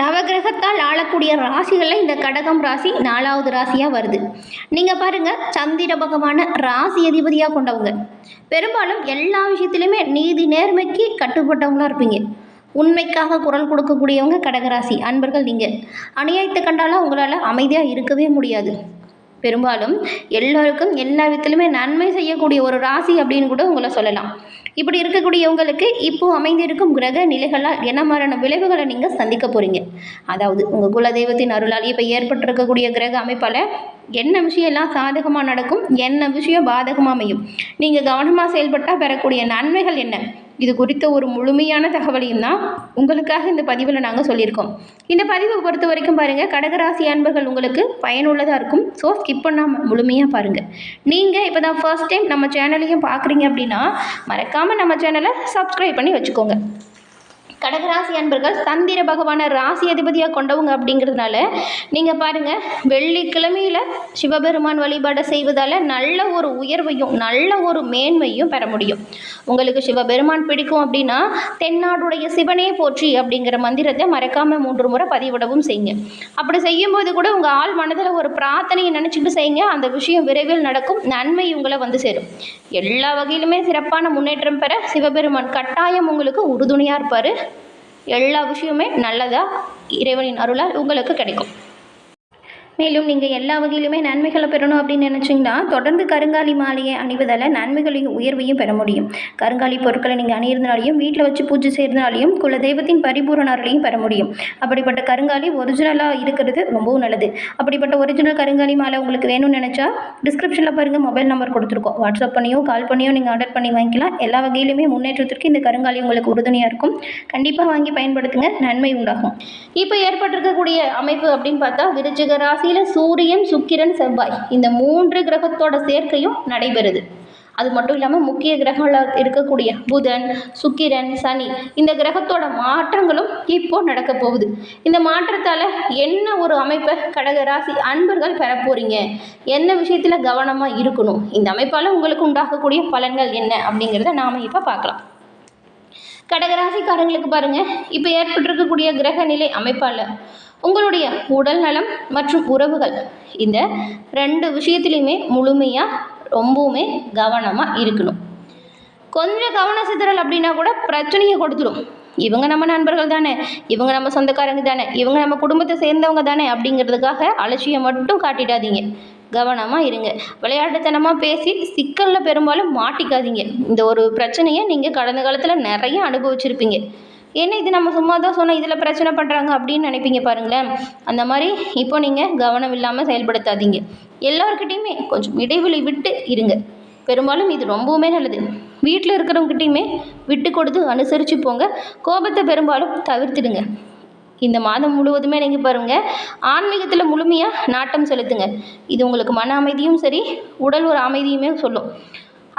நவகிரகத்தால் ஆளக்கூடிய ராசிகளில் இந்த கடகம் ராசி நாலாவது ராசியாக வருது. நீங்கள் பாருங்கள் சந்திர பகவானை ராசி அதிபதியாக கொண்டவங்க. பெரும்பாலும் எல்லா விஷயத்துலையுமே நீதி நேர்மைக்கு கட்டுப்பட்டவங்களா இருப்பீங்க. உண்மைக்காக குரல் கொடுக்கக்கூடியவங்க கடகராசி. அன்பர்கள் நீங்கள் அநியாயத்தை கண்டாலும் உங்களால் அமைதியாக இருக்கவே முடியாது. பெரும்பாலும் எல்லோருக்கும் எல்லா விதத்திலுமே நன்மை செய்யக்கூடிய ஒரு ராசி அப்படின்னு கூட உங்களை சொல்லலாம். இப்படி இருக்கக்கூடியவங்களுக்கு இப்போ அமைந்திருக்கும் கிரக நிலைகளால் என்ன மாதிரியான விளைவுகளை நீங்கள் சந்திக்க போகிறீங்க அதாவது உங்கள் குலதெய்வத்தின் அருளால் இப்போ ஏற்பட்டிருக்கக்கூடிய கிரக அமைப்பால் என்ன விஷயம் எல்லாம் சாதகமாக நடக்கும் என்ன விஷயம் பாதகமாக அமையும்? நீங்கள் கவனமாக செயல்பட்டால் பெறக்கூடிய நன்மைகள் என்ன? இது குறித்த ஒரு முழுமையான தகவலையும் தான் உங்களுக்காக இந்த பதிவில் நாங்கள் சொல்லியிருக்கோம். இந்த பதிவை பொறுத்த வரைக்கும் பாருங்கள் கடகராசி அன்பர்கள் உங்களுக்கு பயனுள்ளதாக இருக்கும். ஸோ ஸ்கிப் பண்ணாமல் முழுமையாக பாருங்கள் நீங்கள் இப்போ தான் ஃபர்ஸ்ட் டைம் நம்ம சேனலையும் பார்க்குறீங்க அப்படின்னா மறக்காமல் நம்ம சேனலை சப்ஸ்கிரைப் பண்ணி வச்சுக்கோங்க. கடகராசி அன்பர்கள் சந்திர பகவானை ராசி அதிபதியாக கொண்டவங்க அப்படிங்கிறதுனால நீங்கள் பாருங்கள் வெள்ளிக்கிழமையில் சிவபெருமான் வழிபாடை செய்வதால் நல்ல ஒரு உயர்வையும் நல்ல ஒரு மேன்மையும் பெற முடியும். உங்களுக்கு சிவபெருமான் பிடிக்கும் அப்படின்னா தென்னாடுடைய சிவனே போற்றி அப்படிங்கிற மந்திரத்தை மறக்காமல் மூன்று முறை பதிவிடவும் செய்யுங்க. அப்படி செய்யும்போது கூட உங்கள் ஆள் மனதில் ஒரு பிரார்த்தனையை நினச்சிக்கிட்டு செய்யுங்க. அந்த விஷயம் விரைவில் நடக்கும் நன்மை உங்களை வந்து சேரும். எல்லா வகையிலுமே சிறப்பான முன்னேற்றம் பெற சிவபெருமான் கட்டாயம் உங்களுக்கு உறுதுணையாக இருப்பார். எல்லா விஷயமே நல்லதாக இறைவனின் அருளால் உங்களுக்கு கிடைக்கும். மேலும் நீங்கள் எல்லா வகையிலுமே நன்மைகளை பெறணும் அப்படின்னு நினச்சிங்கன்னா தொடர்ந்து கருங்காலி மாலையை அணிவதால் நன்மைகளையும் உயர்வையும் பெற முடியும். கருங்காலி பொருட்களை நீங்கள் அணியிருந்தனாலையும் வீட்டில் வச்சு பூஜை செய்கிறதுனாலையும் குல தெய்வத்தின் பரிபூரண அருளையும் பெற முடியும். அப்படிப்பட்ட கருங்காலி ஒரிஜினலாக இருக்கிறது ரொம்பவும் நல்லது. அப்படிப்பட்ட ஒரிஜினல் கருங்காலி மாலை உங்களுக்கு வேணும்னு நினச்சா டிஸ்கிரிப்ஷனில் பாருங்கள் மொபைல் நம்பர் கொடுத்துருக்கோம். வாட்ஸ்அப் பண்ணியோ கால் பண்ணியோ நீங்கள் ஆர்டர் பண்ணி வாங்கிக்கலாம். எல்லா வகையிலுமே முன்னேற்றத்திற்கு இந்த கருங்காலி உங்களுக்கு உறுதுணையாக இருக்கும். கண்டிப்பாக வாங்கி பயன்படுத்துங்க நன்மை உண்டாகும். இப்போ ஏற்பட்டிருக்கக்கூடிய அமைப்பு அப்படின்னு பார்த்தா விருச்சிக ராசியில் சூரியன் சுக்கிரன் செவ்வாய் இந்த மூன்று கிரகத்தோட சேர்க்கையும் நடைபெறுது. அது மட்டும் இல்லாமல் முக்கிய கிரகங்களாக இருக்கக்கூடிய புதன் சுக்கிரன் சனி இந்த கிரகத்தோட மாற்றங்களும் இப்போ நடக்க போகுது. இந்த மாற்றத்தால் என்ன ஒரு அமைப்பை கடக ராசி அன்பர்கள் பெற போகிறீங்க என்ன விஷயத்தில் கவனமாக இருக்கணும்? இந்த அமைப்பால் உங்களுக்கு உண்டாகக்கூடிய பலன்கள் என்ன? அப்படிங்கிறத நாம் இப்போ பார்க்கலாம். கடகராசிக்காரங்களுக்கு பாருங்கள் இப்போ ஏற்பட்டிருக்கக்கூடிய கிரக நிலை அமைப்பால் உங்களுடைய உடல் நலம் மற்றும் உறவுகள். இந்த ரெண்டு விஷயத்துலையுமே முழுமையாக ரொம்பவுமே கவனமாக இருக்கணும். கொஞ்சம் கவன சிதறல் அப்படின்னா கூட பிரச்சனையை கொடுத்துடும் இவங்க நம்ம நண்பர்கள் தானே இவங்க நம்ம சொந்தக்காரங்க தானே இவங்க நம்ம குடும்பத்தை சேர்ந்தவங்க தானே அப்படிங்கிறதுக்காக அலட்சியம் மட்டும் காட்டிடாதீங்க. கவனமாக இருங்க. விளையாட்டுத்தனமாக பேசி சிக்கலில் பெரும்பாலும் மாட்டிக்காதீங்க. இந்த ஒரு பிரச்சனையை நீங்கள் கடந்த காலத்தில் நிறைய அனுபவிச்சிருப்பீங்க. என்ன இது நம்ம சும்மா தான் சொன்னோம் இதில் பிரச்சனை பண்ணுறாங்க அப்படின்னு நினைப்பீங்க பாருங்களேன். அந்த மாதிரி இப்போ நீங்கள் கவனம் இல்லாமல் செயல்படுத்தாதீங்க. எல்லாருக்கிட்டேயுமே கொஞ்சம் இடைவெளி விட்டு இருங்க. பெரும்பாலும் இது ரொம்பவுமே நல்லது. வீட்டில் இருக்கிறவங்ககிட்டையுமே விட்டு கொடுத்து அனுசரித்து போங்க. கோபத்தை பெரும்பாலும் தவிர்த்துடுங்க. இந்த மாதம் முழுவதுமே நீங்கள் பாருங்கள் ஆன்மீகத்தில் முழுமையாக நாட்டம் செலுத்துங்க. இது உங்களுக்கு மன அமைதியும் சரி உடல் ஒரு அமைதியுமே சொல்லும்.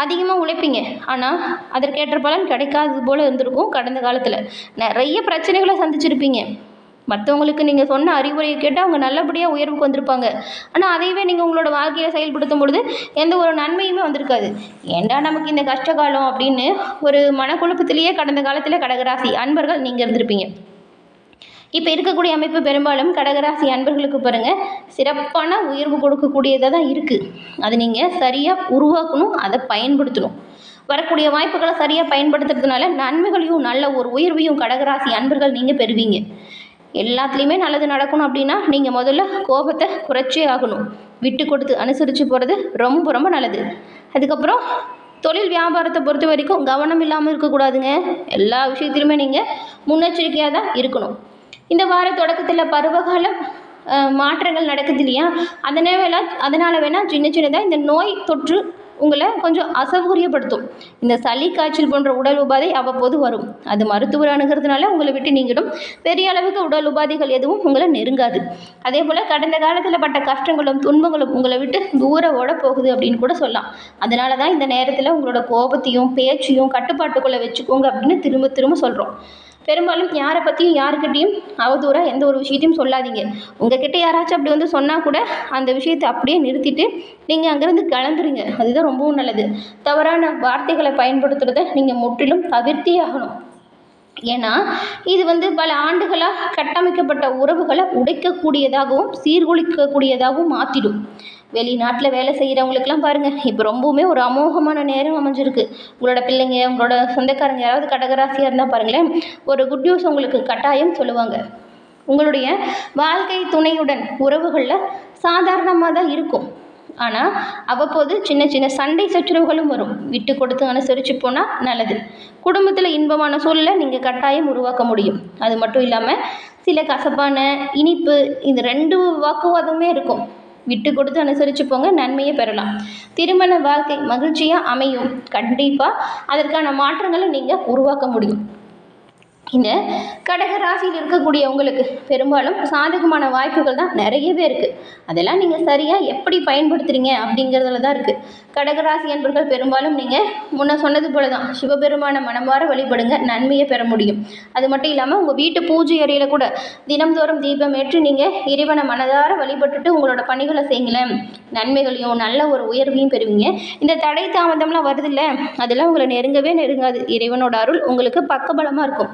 அதிகமாக உழைப்பீங்க. ஆனால் அதற்கேற்ற பலன் கிடைக்காதது போல் இருந்திருக்கும் கடந்த காலத்தில். நிறைய பிரச்சனைகளை சந்திச்சிருப்பீங்க. மற்றவங்களுக்கு நீங்கள் சொன்ன அறிவுரையை கேட்டு அவங்க நல்லபடியாக உயர்வுக்கு வந்திருப்பாங்க. ஆனால் அதையவே நீங்கள் உங்களோட வாழ்க்கையை செயல்படுத்தும் பொழுது எந்த ஒரு நன்மையுமே வந்திருக்காது. ஏண்டா நமக்கு இந்த கஷ்ட காலம் அப்படின்னு ஒரு மனக்குழப்பத்திலேயே கடந்த காலத்தில் கடகராசி அன்பர்கள் நீங்கள் இருந்திருப்பீங்க. இப்போ இருக்கக்கூடிய அமைப்பு பெரும்பாலும் கடகராசி அன்பர்களுக்கு பாருங்கள் சிறப்பான உயர்வு கொடுக்கக்கூடியதாக தான் இருக்குது அது நீங்கள் சரியாக உருவாக்கணும் அதை பயன்படுத்தணும். வரக்கூடிய வாய்ப்புகளை சரியாக பயன்படுத்துறதுனால நன்மைகளையும் நல்ல ஒரு உயர்வையும் கடகராசி அன்பர்கள் நீங்கள் பெறுவீங்க. எல்லாத்துலேயுமே நல்லது நடக்கணும் அப்படின்னா நீங்கள் முதல்ல கோபத்தை குறைச்சே ஆகணும். விட்டு கொடுத்து அனுசரித்து போகிறது ரொம்ப ரொம்ப நல்லது. அதுக்கப்புறம் தொழில் வியாபாரத்தை பொறுத்த வரைக்கும் கவனம் இல்லாமல் இருக்கக்கூடாதுங்க. எல்லா விஷயத்திலுமே நீங்கள் முன்னெச்சரிக்கையாக தான் இருக்கணும். இந்த வார தொடக்கத்தில் பருவகாலம் மாற்றங்கள் நடக்குது இல்லையா? அதனால் வேணால் அதனால் வேணால் சின்ன சின்னதாக இந்த நோய் தொற்று உங்களை கொஞ்சம் அசௌகரியப்படுத்தும். இந்த சளி காய்ச்சல் போன்ற உடல் உபாதை அவ்வப்போது வரும். அது மருத்துவர் அணுகிறதுனால உங்களை விட்டு நீங்கிடும். பெரிய அளவுக்கு உடல் உபாதைகள் எதுவும் உங்களை நெருங்காது. அதே போல் கடந்த காலத்தில் பட்ட கஷ்டங்களும் துன்பங்களும் உங்களை விட்டு தூர ஓட போகுது அப்படின்னு கூட சொல்லலாம். அதனால தான் இந்த நேரத்தில் உங்களோட கோபத்தையும் பேச்சையும் கட்டுப்பாட்டுக்குள்ளே வச்சுக்கோங்க அப்படின்னு திரும்ப திரும்ப சொல்கிறோம் பெரும்பாலும் யாரை பற்றியும் யாருக்கிட்டேயும் அவதூறாக எந்த ஒரு விஷயத்தையும் சொல்லாதீங்க. உங்ககிட்ட யாராச்சும் அப்படி வந்து சொன்னால் கூட அந்த விஷயத்தை அப்படியே நிறுத்திட்டு நீங்கள் அங்கேருந்து கிளம்புறீங்க. அதுதான் ரொம்பவும் நல்லது. தவறான வார்த்தைகளை பயன்படுத்துகிறத நீங்கள் முற்றிலும் தவிர்த்தே ஆகணும். ஏன்னா இது வந்து பல ஆண்டுகளாக கட்டமைக்கப்பட்ட உறவுகளை உடைக்கக்கூடியதாகவும் சீர்குலைக்கக்கூடியதாகவும் மாற்றிடும் வெளிநாட்டில் வேலை செய்கிறவங்களுக்குலாம் பாருங்கள் இப்போ ரொம்பவுமே ஒரு அமோகமான நேரம் அமைஞ்சிருக்கு. உங்களோட பிள்ளைங்க உங்களோட சொந்தக்காரங்க யாராவது கடகராசியாக இருந்தால் பாருங்களேன் ஒரு குட் நியூஸ் உங்களுக்கு கட்டாயம் சொல்லுவாங்க. உங்களுடைய வாழ்க்கை துணையுடன் உறவுகளில் சாதாரணமாக தான் இருக்கும். ஆனால் அவ்வப்போது சின்ன சின்ன சண்டை சச்சரவுகளும் வரும். விட்டு கொடுத்து அனுசரித்து போனால் நல்லது. குடும்பத்தில் இன்பமான சூழலை நீங்கள் கட்டாயம் உருவாக்க முடியும். அது மட்டும் இல்லாமல் சில கசப்பான இனிப்பு இந்த ரெண்டு வாக்குவாதமே இருக்கும். விட்டு கொடுத்து அனுசரித்து போங்க நன்மையை பெறலாம். திருமண வாழ்க்கை மகிழ்ச்சியாக அமையும். கண்டிப்பாக அதற்கான மாற்றங்களை நீங்கள் உருவாக்க முடியும். இந்த கடக ராசியில் இருக்கக்கூடியவங்களுக்கு பெரும்பாலும் சாதகமான வாய்ப்புகள் தான் நிறையவே இருக்குது அதெல்லாம் நீங்கள் சரியாக எப்படி பயன்படுத்துகிறீங்க அப்படிங்கிறதுல தான் இருக்குது கடகராசி என்பர்கள் பெரும்பாலும் நீங்கள் முன்ன சொன்னது போல தான் சிவபெருமான மனமாற வழிபடுங்க நன்மையை பெற முடியும். அது மட்டும் இல்லாமல் உங்கள் வீட்டு பூஜை அறையில் கூட தினம்தோறும் தீபம் ஏற்று நீங்கள் இறைவனை மனதார வழிபட்டுட்டு உங்களோட பணிகளை செய்யுங்களேன். நன்மைகளையும் நல்ல ஒரு உயர்வையும் பெறுவீங்க. இந்த தடை தாமதம்லாம் வருது இல்லை அதெல்லாம் உங்களை நெருங்கவே நெருங்காது. இறைவனோட அருள் உங்களுக்கு பக்கபலமாக இருக்கும்.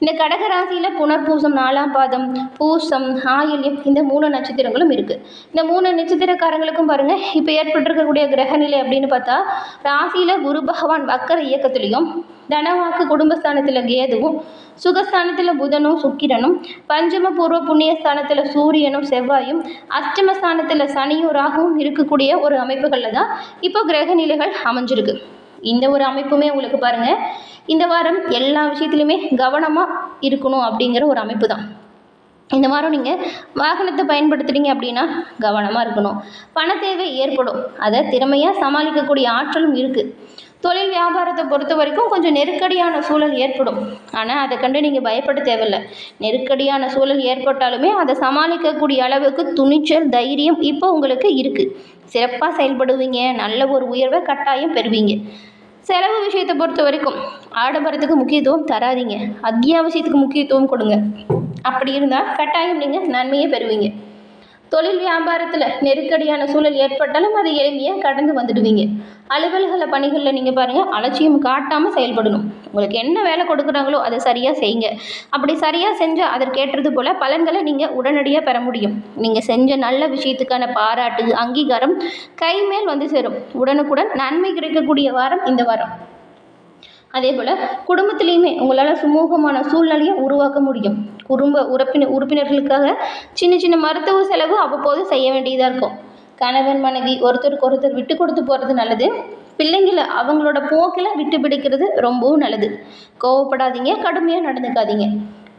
இந்த கடக ராசியில் புனர்பூசம் நாலாம் பாதம் பூசம் ஆயில்யம் இந்த மூணு நட்சத்திரங்களும் இருக்குது இந்த மூணு நட்சத்திரக்காரங்களுக்கும் பாருங்கள் இப்போ ஏற்பட்டிருக்கக்கூடிய கிரகநிலை அப்படின்னு பார்த்தா ராசியில் குரு பகவான் வக்கர இயக்கத்துலேயும் தனவாக்கு குடும்பஸ்தானத்தில் கேதுவும் சுகஸ்தானத்தில் புதனும் சுக்கிரனும் பஞ்சம பூர்வ புண்ணியஸ்தானத்தில் சூரியனும் செவ்வாயும் அஷ்டமஸ்தானத்தில் சனியும் ராகுவும் இருக்கக்கூடிய ஒரு அமைப்புகளில் தான் இப்போ கிரக நிலைகள் அமைஞ்சிருக்கு. இந்த ஒரு அமைப்புமே உங்களுக்கு பாருங்கள் இந்த வாரம் எல்லா விஷயத்துலையுமே கவனமாக இருக்கணும் அப்படிங்கிற ஒரு அமைப்பு தான் இந்த வாரம் நீங்கள் வாகனத்தை பயன்படுத்துகிறீங்க அப்படின்னா கவனமாக இருக்கணும். பண தேவை ஏற்படும். அதை திறமையாக சமாளிக்கக்கூடிய ஆற்றலும் இருக்குது தொழில் வியாபாரத்தை பொறுத்த வரைக்கும் கொஞ்சம் நெருக்கடியான சூழல் ஏற்படும். ஆனால் அதை கண்டு நீங்கள் பயப்பட தேவையில்லை. நெருக்கடியான சூழல் ஏற்பட்டாலுமே அதை சமாளிக்கக்கூடிய அளவுக்கு துணிச்சல் தைரியம் இப்போ உங்களுக்கு இருக்குது சிறப்பாக செயல்படுவீங்க. நல்ல ஒரு உயர்வை கட்டாயம் பெறுவீங்க. செலவு விஷயத்தை பொறுத்த வரைக்கும் ஆடம்பரத்துக்கு முக்கியத்துவம் தராதீங்க. அத்தியாவசியத்துக்கு முக்கியத்துவம் கொடுங்க. அப்படி இருந்தால் கட்டாயம் நீங்கள் நன்மையை பெறுவீங்க. தொழில் வியாபாரத்தில் நெருக்கடியான சூழல் ஏற்பட்டாலும் அதை எளிமையாக கடந்து வந்துடுவீங்க. அலுவலக பணிகளில் நீங்கள் பாருங்கள் அலட்சியம் காட்டாமல் செயல்படணும். உங்களுக்கு என்ன வேலை கொடுக்குறாங்களோ அதை சரியாக செய்யுங்க. அப்படி சரியாக செஞ்சால் அதற்கேற்றது போல் பலன்களை நீங்கள் உடனடியாக பெற முடியும். நீங்கள் செஞ்ச நல்ல விஷயத்துக்கான பாராட்டு அங்கீகாரம் கைமேல் வந்து சேரும். உடனுக்குடன் நன்மை கிடைக்கக்கூடிய வாரம் இந்த வாரம். அதே போல் குடும்பத்துலேயுமே உங்களால் சுமூகமான சூழ்நிலையை உருவாக்க முடியும். குடும்ப உறுப்பினர் உறுப்பினர்களுக்காக சின்ன சின்ன மருத்துவ செலவு அவ்வப்போது செய்ய வேண்டியதாக இருக்கும். கணவன் மனைவி ஒருத்தருக்கு ஒருத்தர் விட்டு கொடுத்து போகிறது நல்லது. பிள்ளைங்களை அவங்களோட போக்கில் விட்டு பிடிக்கிறது ரொம்பவும் நல்லது. கோவப்படாதீங்க கடுமையாக நடந்துக்காதீங்க.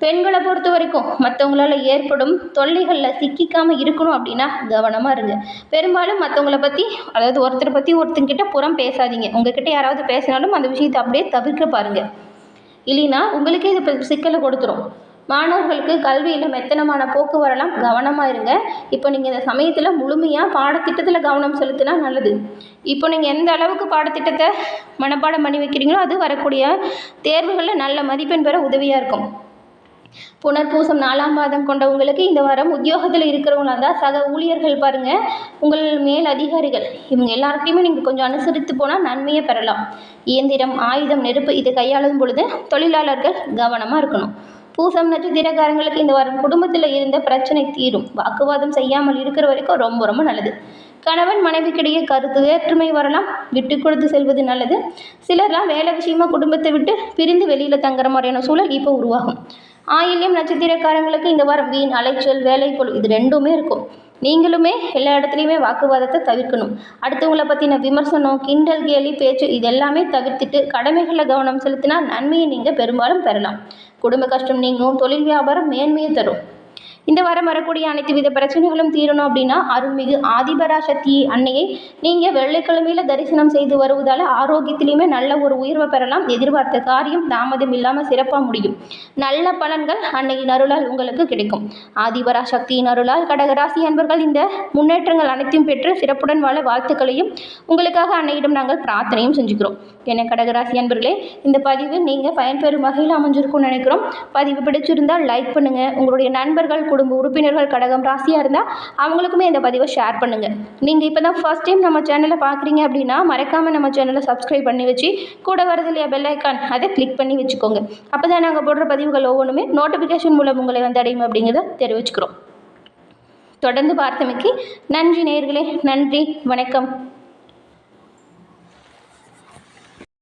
பெண்களை பொறுத்த வரைக்கும் மற்றவங்களால ஏற்படும் தொல்லைகளில் சிக்கிக்காமல் இருக்கணும் அப்படின்னா கவனமாக இருங்க. பெரும்பாலும் மற்றவங்கள பற்றி அதாவது ஒருத்தரை பற்றி ஒருத்தங்கிட்ட புறம் பேசாதீங்க. உங்ககிட்ட யாராவது பேசினாலும் அந்த விஷயத்தை அப்படியே தவிர்க்க பாருங்கள் இல்லைன்னா உங்களுக்கே இது சிக்கலை கொடுத்துரும். மாணவர்களுக்கு கல்வியில் மெத்தனமான போக்கு வரலாம்? கவனமாக இருங்க. இப்போ நீங்கள் இந்த சமயத்தில் முழுமையாக பாடத்திட்டத்தில் கவனம் செலுத்தினா நல்லது. இப்போ நீங்கள் எந்த அளவுக்கு பாடத்திட்டத்தை மனப்பாடம் பண்ணி வைக்கிறீங்களோ அது வரக்கூடிய தேர்வுகளில் நல்ல மதிப்பெண் பெற உதவியாக இருக்கும். புனர்பூசம் நாலாம் மாதம் கொண்ட உங்களுக்கு இந்த வாரம் உத்தியோகத்தில் இருக்கிறவங்களா இருந்தால் சக ஊழியர்கள் பாருங்கள் உங்கள் மேல் அதிகாரிகள். இவங்க எல்லாருக்கையுமே நீங்கள் கொஞ்சம் அனுசரித்து போனால் நன்மையை பெறலாம். இயந்திரம் ஆயுதம் நெருப்பு இதை கையாளும் பொழுது தொழிலாளர்கள் கவனமாக இருக்கணும். பூசம் நட்சத்திரக்காரங்களுக்கு இந்த வாரம் குடும்பத்தில் இருந்த பிரச்சனை தீரும். வாக்குவாதம் செய்யாமல் இருக்கிற வரைக்கும் ரொம்ப ரொம்ப நல்லது. கணவன் மனைவிக்கிடையே கருத்து வேற்றுமை வரலாம். விட்டு கொடுத்து செல்வது நல்லது. சிலர்லாம் வேலை விஷயமா குடும்பத்தை விட்டு பிரிந்து வெளியில் தங்குற மாதிரியான சூழல் இப்போ உருவாகும். ஆயில்யம் நட்சத்திரக்காரங்களுக்கு இந்த வாரம் வீண் அலைச்சல் வேலைப்பொழு இது ரெண்டுமே இருக்கும். நீங்களுமே எல்லா இடத்துலையுமே வாக்குவாதத்தை தவிர்க்கணும். அடுத்தவங்களை பற்றின விமர்சனம் கிண்டல் கேலி பேச்சு இது எல்லாமே தவிர்த்துட்டு கடமைகளில் கவனம் செலுத்தினா நன்மையை நீங்கள் பெரும்பாலும் பெறலாம். குடும்ப கஷ்டம் நீங்கும். தொழில் வியாபாரம் மேன்மையை தரும். இந்த வாரம் வரக்கூடிய அனைத்து வித பிரச்சனைகளும் தீரணும் அப்படின்னா அருள்மிகு ஆதிபராசக்தி அன்னையை நீங்கள் வெள்ளிக்கிழமையில் தரிசனம் செய்து வருவதால் ஆரோக்கியத்திலையுமே நல்ல ஒரு உயர்வை பெறலாம். எதிர்பார்த்த காரியம் தாமதம் இல்லாமல் சிறப்பாக முடியும். நல்ல பலன்கள் அன்னையின் அருளால் உங்களுக்கு கிடைக்கும். ஆதிபராசக்தியின் அருளால் கடகராசி அன்பர்கள் இந்த முன்னேற்றங்கள் அனைத்தையும் பெற்று சிறப்புடன் வாழ வாழ்த்துக்களையும் உங்களுக்காக அன்னையிடம் நாங்கள் பிரார்த்தனையும் செஞ்சுக்கிறோம். என கடகராசி அன்பர்களே இந்த பதிவு நீங்கள் பயன்பெறும் வகையில் அமைஞ்சிருக்கும்னு நினைக்கிறோம். பதிவு பிடிச்சிருந்தால் லைக் பண்ணுங்கள் உங்களுடைய நண்பர்கள் குடும்ப உறுப்பினர்கள் கடகம் ராசியாக இருந்தால் அவங்களுக்குமே இந்த பதிவை ஷேர் பண்ணுங்கள் நீங்கள் இப்போ தான் ஃபர்ஸ்ட் டைம் நம்ம சேனலை பார்க்குறீங்க அப்படின்னா மறக்காமல் நம்ம சேனலை சப்ஸ்கிரைப் பண்ணி வச்சு கூட வரது இல்லையா பெல் ஐக்கான் அதை கிளிக் பண்ணி வச்சுக்கோங்க. அப்போ தான் நாங்கள் போடுற பதிவுகள் ஒவ்வொன்றுமே நோட்டிஃபிகேஷன் மூலம் உங்களை வந்து அடையும் அப்படிங்கிறத தெரிவிச்சுக்கிறோம். தொடர்ந்து பார்த்தமைக்கு நன்றி நேர்களே நன்றி வணக்கம்.